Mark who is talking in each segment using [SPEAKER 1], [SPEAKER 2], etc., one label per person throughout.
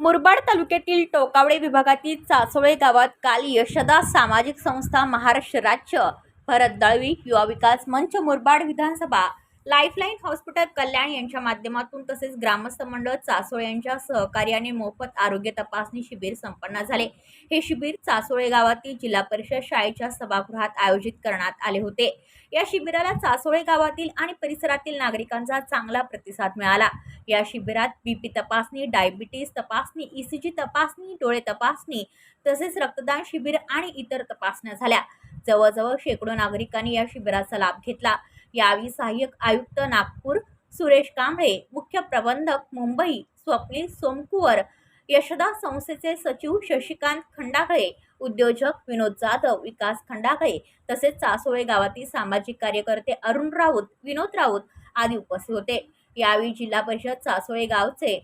[SPEAKER 1] मुरबाड तालुक्यातील टोकावडे विभागातील चासोळे गावात काल यशदा सामाजिक संस्था महाराष्ट्र राज्य भरत दळवी युवा विकास मंच मुरबाड विधानसभा लाईफलाईन हॉस्पिटल कल्याण यांच्या माध्यमातून तसेच ग्रामस्थ मंडळ चासोळे यांच्या सहकार्याने मोफत आरोग्य तपासणी शिबिर संपन्न झाले. हे शिबिर चासोळे गावातील जिल्हा परिषद शाळेच्या सभागृहात आयोजित करण्यात आले होते. या शिबिराला चासोळे गावातील आणि परिसरातील नागरिकांचा चांगला प्रतिसाद मिळाला. या शिबिरात बीपी तपासणी डायबिटीस तपासणी ईसीजी तपासणी डोळे तपासणी तसेच रक्तदान शिबिर आणि इतर तपासण्या झाल्या. जवळजवळ शेकडो नागरिकांनी या शिबिराचा लाभ घेतला. यावेळी सहाय्यक आयुक्त नागपूर सुरेश कांबळे मुख्य प्रबंधक मुंबई स्वप्नील सोमकुवर यशदा संस्थेचे सचिव शशिकांत खंडागळे उद्योजक विनोद जाधव विकास खंडागळे तसेच चासोळे गावातील सामाजिक कार्यकर्ते अरुण राऊत विनोद राऊत आदी उपस्थित होते. यावेळी जिल्हा परिषद चासोळे गावचे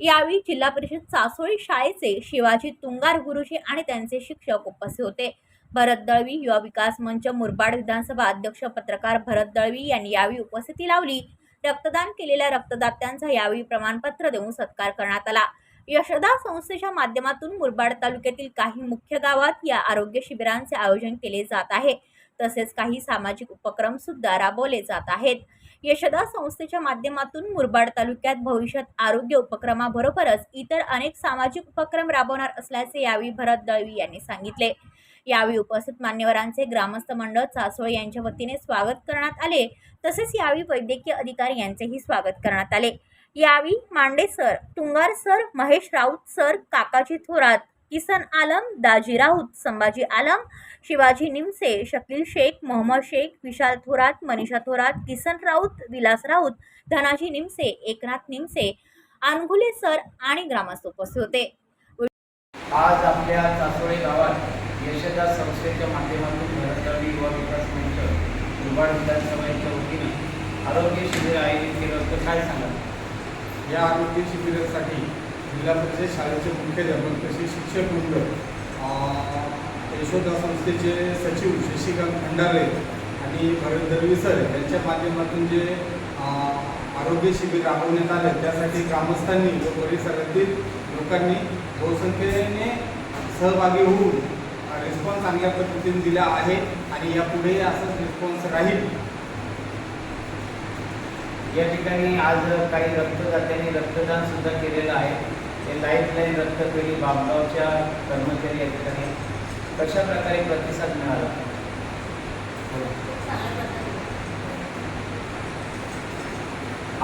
[SPEAKER 1] यावेळी जिल्हा परिषद चासोळी शाळेचे शिवाजी तुंगार गुरुजी आणि त्यांचे शिक्षक उपस्थित होते. भरत दळवी युवा विकास मंच मुरबाड विधानसभा अध्यक्ष पत्रकार भरत दळवी यांनी यावेळी उपस्थिती लावली. रक्तदान केलेल्या रक्तदात्यांचा यावेळी प्रमाणपत्र देऊन सत्कार करण्यात आला. यशदा संस्थेच्या माध्यमातून मुरबाड तालुक्यातील काही मुख्य गावात या आरोग्य शिबिरांचे आयोजन केले जात आहे. तसेच काही सामाजिक उपक्रम सुद्धा राबवले जात आहेत. यशदा संस्थेच्या माध्यमातून मुरबाड तालुक्यात भविष्यात आरोग्य उपक्रमाबरोबरच इतर अनेक सामाजिक उपक्रम राबवणार असल्याचे यावेळी भरत दळवी यांनी सांगितले. यावेळी उपस्थित मान्यवरांचे ग्रामस्थ मंडळ चासोळे यांच्या वतीने स्वागत करण्यात आले. तसेच यावेळी वैद्यकीय अधिकारी यांचेही स्वागत करण्यात आले. यावेळी Mande sir Tungar sir Mahesh Raut sir Kakaji Thorat Kisan Alam Daji Raut Sambhaji Alam Shivaji Nimse Shakeel Shaikh Mohammed Shaikh Vishal Thorat Manisha Thorat Kisan Raut Vilas Raut Dhanaji Nimse Eknath Nimse Angule sir आणि ग्रामस्थ उपस्थित होते.
[SPEAKER 2] आज आपल्या यशदा संस्थेच्या माध्यमातून भरतगावी युवा विकास मंच दुर्बाड विधानसभेच्या वतीनं आरोग्य शिबिर आयोजित केलं होतं काय सांगाल?
[SPEAKER 3] या आरोग्य शिबिरासाठी जिल्हा परिषद शाळेचे मुख्याध्यापक तसे शिक्षक वृंद यशोदा संस्थेचे सचिव शशिकांत खंडारे आणि भरत दळवी सर यांच्या माध्यमातून जे आरोग्य शिबिर राबवण्यात आले त्यासाठी ग्रामस्थांनी व परिसरातील लोकांनी बहुसंख्येने सहभागी होऊन रिस्पॉन्स चांगल्या पद्धतीने दिला आहे आणि यापुढेही असंच रिस्पॉन्स राहील.
[SPEAKER 2] या ठिकाणी आज काही रक्तदात्यांनी रक्तदान सुद्धा केलेलं आहे. ते लाईफलाईन रक्तपेढी बामगावच्या कर्मचारी या ठिकाणी कशा प्रकारे प्रतिसाद मिळाला?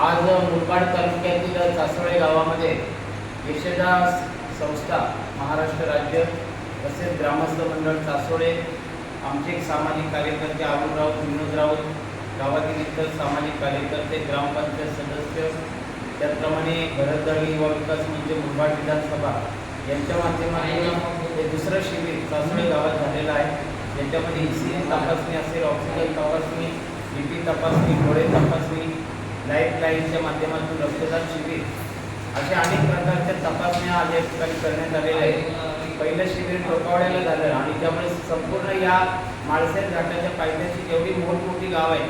[SPEAKER 2] आज मुरबाड तालुक्यातील चासोळे गावामध्ये यशदास संस्था महाराष्ट्र राज्य तसेच ग्रामस्थ मंडळ चासोळे आमचे एक सामाजिक कार्यकर्ते अरुण राऊत विनोद राऊत गावातील इतर सामाजिक कार्यकर्ते ग्रामपंचायत सदस्य त्याचप्रमाणे भरतदळी युवा विकास म्हणजे मुरबाड विधानसभा यांच्या माध्यमातून हे दुसरं शिबिर चासोळे गावात झालेलं आहे. याच्यामध्ये ई सी तपासणी असेल ऑक्सिजन तपासणी बी पी तपासणी डोळे तपासणी लाईफ लाईनच्या माध्यमातून रक्तदान शिबिर अशा अनेक प्रकारच्या तपासण्या आज या ठिकाणी करण्यात आलेल्या आहेत. पहिलं शिबिर टोकावड्याला झालं आणि त्यामुळे संपूर्ण या माळसेन घाटाच्या पायथ्याची जेवढी मोठमोठी गाव आहे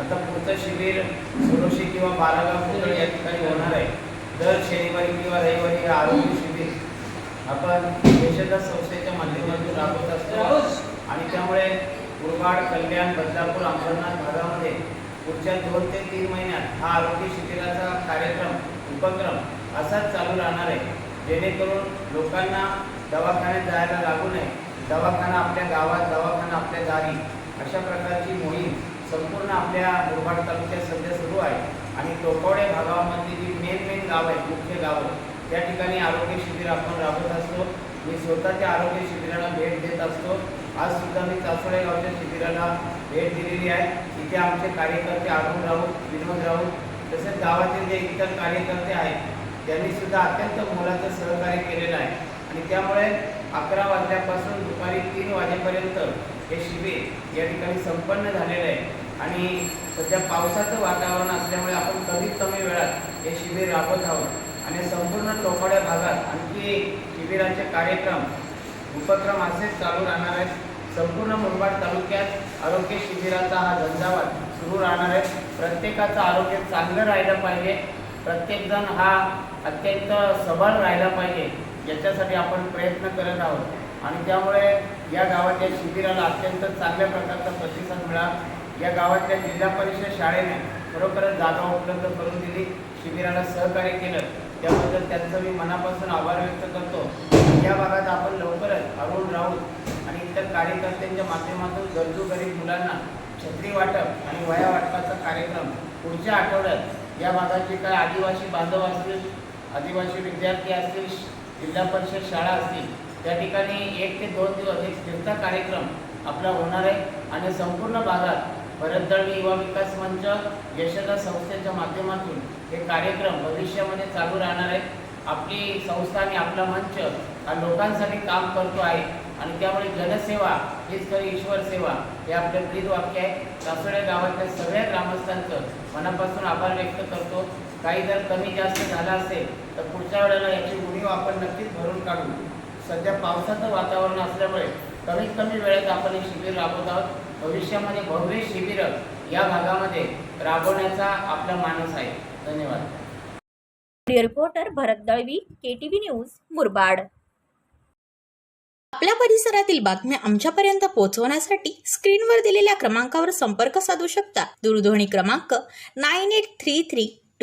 [SPEAKER 2] आता पुढचं शिबिर सुरोशी किंवा बारागाव पुतळ या ठिकाणी होणार आहे. दर शनिवारी किंवा रविवारी हे आरोग्य शिबिर आपण यशदा संस्थेच्या माध्यमातून राबवत असतो. आणि त्यामुळे मुरबाड कल्याण बदलापूर अंबरनाथ भागामध्ये पुढच्या दोन ते तीन महिन्यात हा आरोग्य शिबिराचा कार्यक्रम उपक्रम असाच चालू राहणार आहे. जेणेकरून लोकांना दवाखान्यात जायला लागू नये. दवाखाना आपल्या गावात दवाखाना आपल्या दारी अशा प्रकारची मोहीम संपूर्ण आपल्या मुरबाड तालुक्यात सध्या सुरू आहे. आणि टोकवडे भागामध्ये जी मेन मेन गाव आहेत मुख्य गावं त्या ठिकाणी आरोग्य शिबिर आपण राबवत असतो. मी स्वतःच्या आरोग्य शिबिराला भेट देत असतो. आज सुद्धा मी चासोळे गावच्या शिबिराला भेट दिलेली आहे. इथे आमचे कार्यकर्ते अरुण राऊत विनोद राऊत तसेच गावातील जे इतर कार्यकर्ते आहेत त्यांनी सुद्धा अत्यंत मोलाचं सहकार्य केलेलं आहे. त्यामुळे अकरा वाजल्यापासून दुपारी तीन वाजेपर्यंत हे शिबिर या ठिकाणी संपन्न झालेलं आहे. आणि सध्या पावसाचं वातावरण असल्यामुळे आपण कमीत कमी वेळात हे शिबिर राबवत आहोत. आणि संपूर्ण टोकाड्या भागात आणखी शिबिराचे कार्यक्रम उपक्रम असेच चालू राहणार आहेत. संपूर्ण मुरबाड तालुक्यात आरोग्य शिबिराचा हा झंझावात सुरू राहणार आहे. प्रत्येकाचं आरोग्य चांगलं राहिलं पाहिजे. प्रत्येकजण हा अत्यंत सबळ राहिला पाहिजे. याच्यासाठी आपण प्रयत्न करत आहोत. आणि त्यामुळे या गावातल्या शिबिराला अत्यंत चांगल्या प्रकारचा प्रतिसाद मिळाला. या गावातल्या जिल्हा परिषद शाळेने खरोखरच जागा उपलब्ध करून दिली. शिबिराला सहकार्य केलं. त्याबद्दल त्यांचं मी मनापासून आभार व्यक्त करतो. या भागात आपण लवकरच अरुण राऊत आणि इतर कार्यकर्त्यांच्या माध्यमातून गरजू गरीब मुलांना छत्री वाटप आणि वया वाटपाचा कार्यक्रम पुढच्या आठवड्यात या भागाचे काय आदिवासी बांधव असतील आदिवासी विद्यार्थी असतील जिल्हा परिषद शाळा असतील त्या ठिकाणी एक ते दोन दिवस एक फिरता कार्यक्रम आपला होणार आहे. आणि संपूर्ण भागात भरतदळवी युवा विकास मंच यशदा संस्थेच्या माध्यमातून हे कार्यक्रम भविष्यामध्ये चालू राहणार आहेत आपली संस्था आणि आपला मंच हा लोकांसाठी काम करतो आहे. आणि त्यामुळे जनसेवा हीच खरी ईश्वर सेवा हे आपलं ब्रीद वाक्य आहे. सासोडे गावातल्या सगळ्या ग्रामस्थांचं मनापासून आभार व्यक्त करतो. काही जर कमी जास्त झाला असेल तर पुढच्या वेळेला याची उणीव आपण नक्कीच भरून काढू. सध्या पावसाचं वातावरण असल्यामुळे कमीत कमी वेळेत आपण हे शिबिर राबवत आहोत. भविष्यामध्ये भव्य शिबिरं या भागामध्ये राबवण्याचा आपला मानस आहे. धन्यवाद.
[SPEAKER 1] Reporter Bharat Dalvi K T V news Murbad.
[SPEAKER 4] आपल्या परिसरातील बातम्या आमच्यापर्यंत पोहोचवण्यासाठी स्क्रीनवर दिलेल्या क्रमांकावर संपर्क साधू शकता. दूरध्वनी क्रमांक nine eight three three